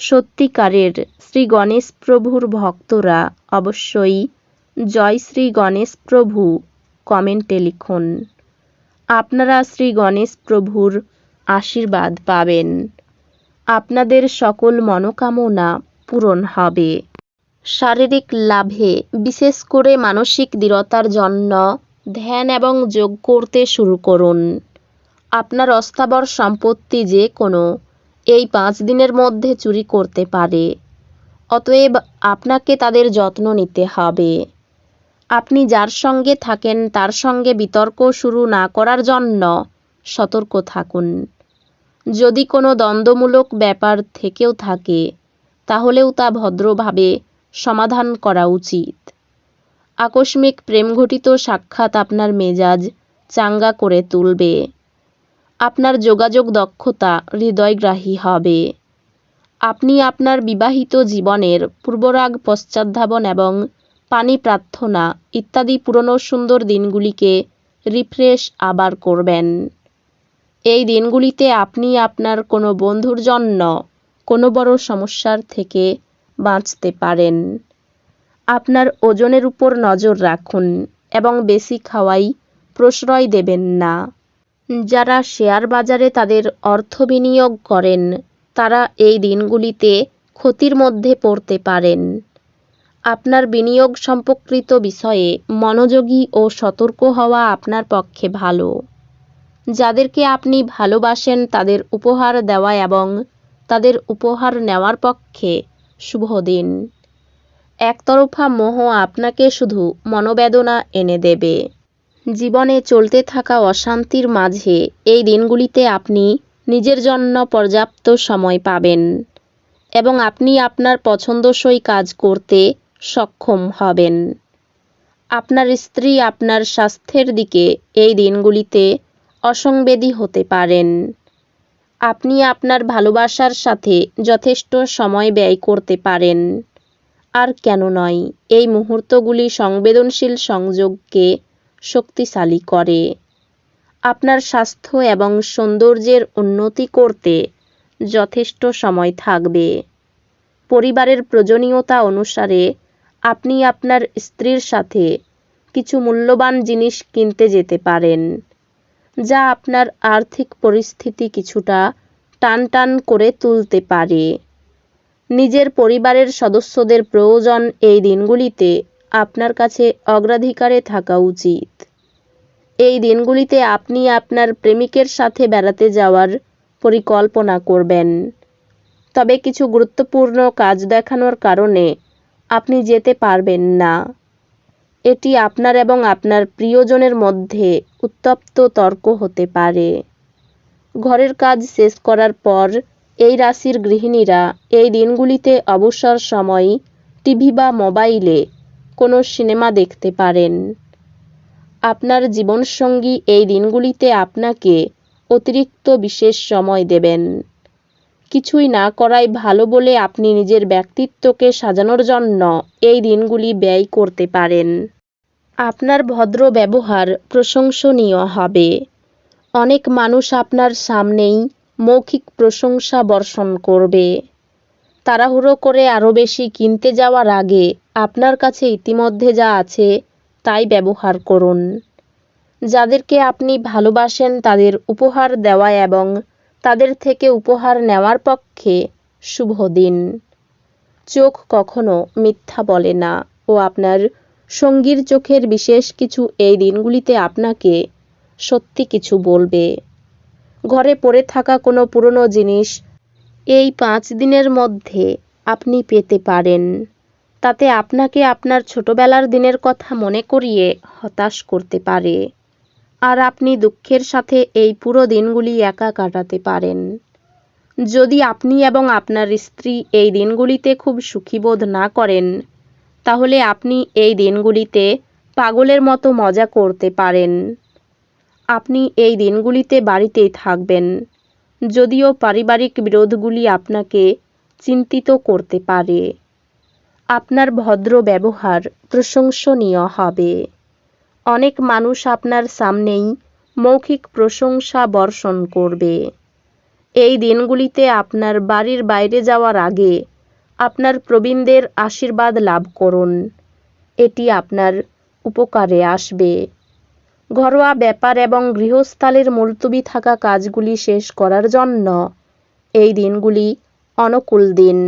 সত্যিকারের শ্রী গণেশ প্রভুর ভক্তরা অবশ্যই জয় শ্রী গণেশ প্রভু কমেন্টে লিখুন। আপনারা শ্রী গণেশ প্রভুর আশীর্বাদ পাবেন। আপনাদের সকল মনোকামনা পূরণ হবে। শারীরিক লাভে বিশেষ করে মানসিক দৃঢ়তার জন্য ধ্যান এবং যোগ করতে শুরু করুন। আপনার অস্থাবর সম্পত্তি যে কোনো এই পাঁচ দিনের মধ্যে চুরি করতে পারে। অতএব আপনাকে তাদের যত্ন নিতে হবে। আপনি যার সঙ্গে থাকেন, তার সঙ্গে বিতর্ক শুরু না করার জন্য সতর্ক থাকুন। যদি কোনো দ্বন্দ্বমূলক ব্যাপার থেকেও থাকে, তাহলেও তা ভদ্রভাবে সমাধান করা উচিত। আকস্মিক প্রেমঘটিত সাক্ষাৎ আপনার মেজাজ চাঙ্গা করে তুলবে। আপনার যোগাযোগ দক্ষতা হৃদয়গ্রাহী হবে। আপনি আপনার বিবাহিত জীবনের পূর্বরাগ, পশ্চাদ্ধাবন এবং পানি প্রার্থনা ইত্যাদি পুরনো সুন্দর দিনগুলিকে রিফ্রেশ আবার করবেন। এই দিনগুলিতে আপনি আপনার কোনো বন্ধুর জন্য কোনো বড় সমস্যার থেকে বাঁচতে পারেন। আপনার ওজনের উপর নজর রাখুন এবং বেশি খাওয়াই প্রশ্রয় দেবেন না। যারা শেয়ার বাজারে তাদের অর্থ বিনিয়োগ করেন, তারা এই দিনগুলিতে ক্ষতির মধ্যে পড়তে পারেন। আপনার বিনিয়োগ সম্পর্কিত বিষয়ে মনোযোগী ও সতর্ক হওয়া আপনার পক্ষে ভালো। যাদেরকে আপনি ভালোবাসেন তাদের উপহার দেওয়া এবং তাদের উপহার নেওয়ার পক্ষে শুভ দিন। একতরফা মোহ আপনাকে শুধু মনোবেদনা এনে দেবে। জীবনে চলতে থাকা অশান্তির মাঝে এই দিনগুলিতে আপনি নিজের জন্য পর্যাপ্ত সময় পাবেন এবং আপনি আপনার পছন্দসই কাজ করতে সক্ষম হবেন। আপনার স্ত্রী আপনার স্বাস্থ্যের দিকে এই দিনগুলিতে অসংবেদী হতে পারেন। আপনি আপনার ভালোবাসার সাথে যথেষ্ট সময় ব্যয় করতে পারেন। আর কেন নয়, এই মুহূর্তগুলি সংবেদনশীল সংযোগকে শক্তিশালী করে। আপনার স্বাস্থ্য এবং সৌন্দর্যের উন্নতি করতে যথেষ্ট সময় থাকবে। পরিবারের প্রয়োজনীয়তা অনুসারে আপনি আপনার স্ত্রীর সাথে কিছু মূল্যবান জিনিস কিনতে যেতে পারেন, যা আপনার আর্থিক পরিস্থিতি কিছুটা টানটান করে তুলতে পারে। নিজের পরিবারের সদস্যদের প্রয়োজন এই দিনগুলিতে আপনার কাছে অগ্রাধিকারে থাকা উচিত। এই দিনগুলিতে আপনি আপনার প্রেমিকের সাথে বেড়াতে যাওয়ার পরিকল্পনা করবেন। তবে কিছু গুরুত্বপূর্ণ কাজ দেখানোর কারণে আপনি যেতে পারবেন না। এটি আপনার এবং আপনার প্রিয়জনের মধ্যে উত্তপ্ত তর্ক হতে পারে। ঘরের কাজ শেষ করার পর এই রাশির গৃহিণীরা এই দিনগুলিতে অবসর সময় টিভি বা মোবাইলে কোনো সিনেমা দেখতে পারেন। আপনার জীবনসঙ্গী এই দিনগুলিতে আপনাকে অতিরিক্ত বিশেষ সময় দেবেন। কিছুই না করাই ভালো বলে আপনি নিজের ব্যক্তিত্বকে সাজানোর জন্য এই দিনগুলি ব্যয় করতে পারেন। আপনার ভদ্র ব্যবহার প্রশংসনীয় হবে। অনেক মানুষ আপনার সামনেই মৌখিক প্রশংসা বর্ষণ করবে। তাড়াহুড়ো করে আরও বেশি কিনতে যাওয়ার আগে আপনার কাছে ইতিমধ্যে যা আছে তাই ব্যবহার করুন। যাদেরকে আপনি ভালোবাসেন তাদের উপহার দেওয়া এবং তাদের থেকে উপহার নেওয়ার পক্ষে শুভ দিন। চোখ কখনো মিথ্যা বলে না ও আপনার সঙ্গীর চোখের বিশেষ কিছু এই দিনগুলিতে আপনাকে সত্যি কিছু বলবে। ঘরে পড়ে থাকা কোনো পুরনো জিনিস এই পাঁচ দিনের মধ্যে আপনি পেতে পারেন। তাতে আপনাকে আপনার ছোটবেলার দিনের কথা মনে করিয়ে হতাশ করতে পারে। আর আপনি দুঃখের সাথে এই পুরো দিনগুলি একা কাটাতে পারেন। যদি আপনি এবং আপনার স্ত্রী এই দিনগুলিতে খুব সুখী বোধ না করেন, তাহলে আপনি এই দিনগুলিতে পাগলের মতো মজা করতে পারেন। আপনি এই দিনগুলিতে বাড়িতেই থাকবেন। যদিও পারিবারিক বিরোধগুলি আপনাকে চিন্তিত করতে পারে। আপনার ভদ্র ব্যবহার প্রশংসনীয় হবে। অনেক মানুষ আপনার সামনেই মৌখিক প্রশংসা বর্ষণ করবে। এই দিনগুলিতে আপনার বাড়ির বাইরে যাওয়ার আগে আপনার প্রবীণদের আশীর্বাদ লাভ করুন। এটি আপনার উপকারে আসবে। ঘরোয়া ব্যাপার এবং গৃহস্থালের মুলতবি থাকা কাজগুলি শেষ করার জন্য। এই দিনগুলি অনুকূল দিন।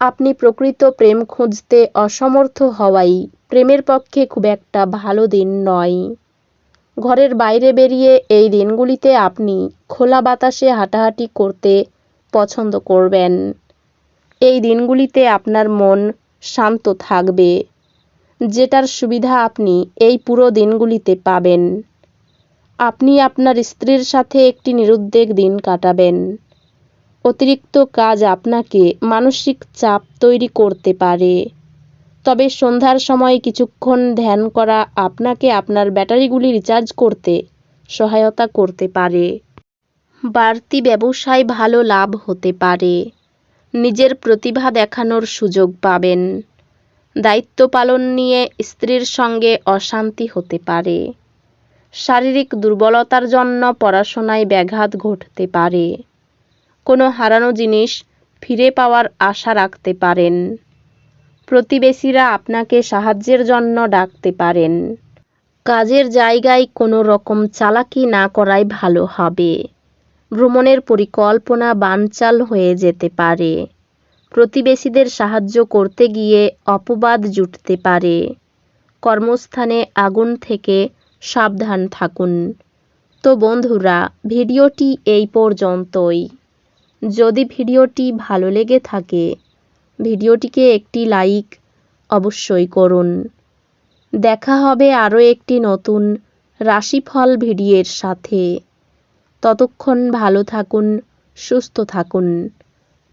আপনি প্রকৃত প্রেম খুঁজতে অসমর্থ হওয়াই প্রেমের পক্ষে খুব একটা ভালো দিন নয়। ঘরের বাইরে বেরিয়ে এই দিনগুলিতে আপনি খোলা বাতাসে হাঁটাহাঁটি করতে পছন্দ করবেন। এই দিনগুলিতে আপনার মন শান্ত থাকবে। যেটার সুবিধা আপনি এই পুরো দিনগুলিতে পাবেন। আপনি আপনার স্ত্রীর সাথে একটি নিরুদ্বেগ দিন কাটাবেন। অতিরিক্ত কাজ আপনাকে মানসিক চাপ তৈরি করতে পারে। তবে সন্ধ্যার সময় কিছুক্ষণ ধ্যান করা আপনাকে আপনার ব্যাটারিগুলি রিচার্জ করতে সহায়তা করতে পারে। বাড়তি ব্যবসায় ভালো লাভ হতে পারে। নিজের প্রতিভা দেখানোর সুযোগ পাবেন। দায়িত্ব পালন নিয়ে স্ত্রীর সঙ্গে অশান্তি হতে পারে। শারীরিক দুর্বলতার জন্য পড়াশোনায় ব্যাঘাত ঘটতে পারে। কোনো হারানো জিনিস ফিরে পাওয়ার আশা রাখতে পারেন। প্রতিবেশীরা আপনাকে সাহায্যের জন্য ডাকতে পারেন। কাজের জায়গায় কোনো রকম চালাকি না করাই ভালো হবে। ভ্রমণের পরিকল্পনা বানচাল হয়ে যেতে পারে। প্রতিবেশীদের সাহায্য করতে গিয়ে অপবাদ জুটতে পারে। কর্মস্থানে আগুন থেকে সাবধান থাকুন। তো বন্ধুরা, ভিডিওটি এই পর্যন্তই। যদি ভিডিওটি ভালো লেগে থাকে, ভিডিওটিকে একটি লাইক অবশ্যই করুন। দেখা হবে আরও একটি নতুন রাশিফল ভিডিওর সাথে। ততক্ষণ ভালো থাকুন, সুস্থ থাকুন।